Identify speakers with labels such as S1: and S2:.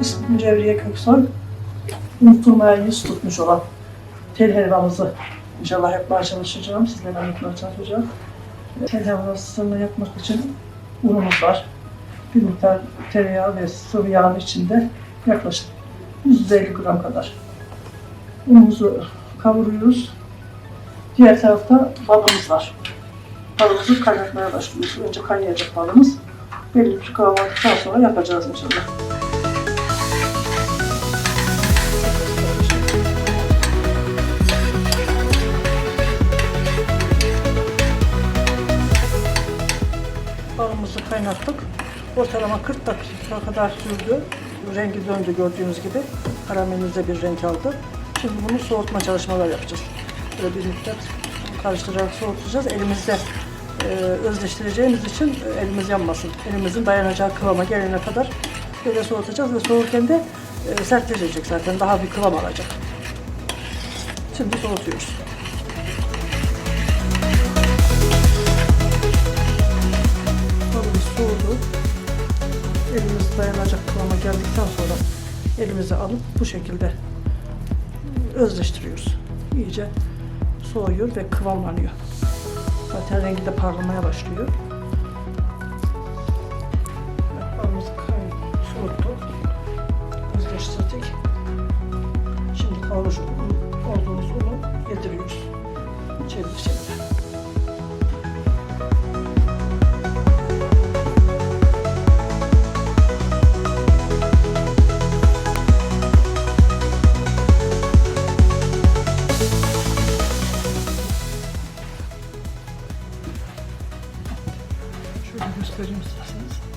S1: İsmim Mücevriye Köksoy. Unutulmaya yüz tutmuş olan tel helvamızı inşallah yapmaya çalışacağım. Sizlerle anlatmaya çalışacağım. Tel helvasını yapmak için unumuz var. Bir miktar tereyağı ve sıvı yağın içinde yaklaşık 150 gram kadar. Unumuzu kavuruyoruz. Diğer tarafta balımız var. Balımızı kaynatmaya başlıyoruz. Önce kaynayacak balımız. Belli bir kıvam aldıktan sonra yapacağız inşallah. Kaynattık. Ortalama 40 dakika kadar sürdü. Rengi döndü gördüğünüz gibi. Karamelize bir renk aldı. Şimdi bunu soğutma çalışmaları yapacağız. Böyle bir müddet karıştırarak soğutacağız. Elimizde e, özleştireceğimiz için elimiz yanmasın. Elimizin dayanacağı kıvama gelene kadar böyle soğutacağız ve soğurken de e, sertleşecek zaten. Daha bir kıvam alacak. Şimdi soğutuyoruz. Elimiz dayanacak kıvama geldikten sonra elimize alıp bu şekilde özleştiriyoruz. İyice soğuyor ve kıvamlanıyor. Zaten rengi de parlamaya başlıyor. Kay soğuttuk. Özleştirdik. Şimdi kavrulmuş olduğumuz unu yediriyoruz. Çevir çevir. Deus, que a gente precisa.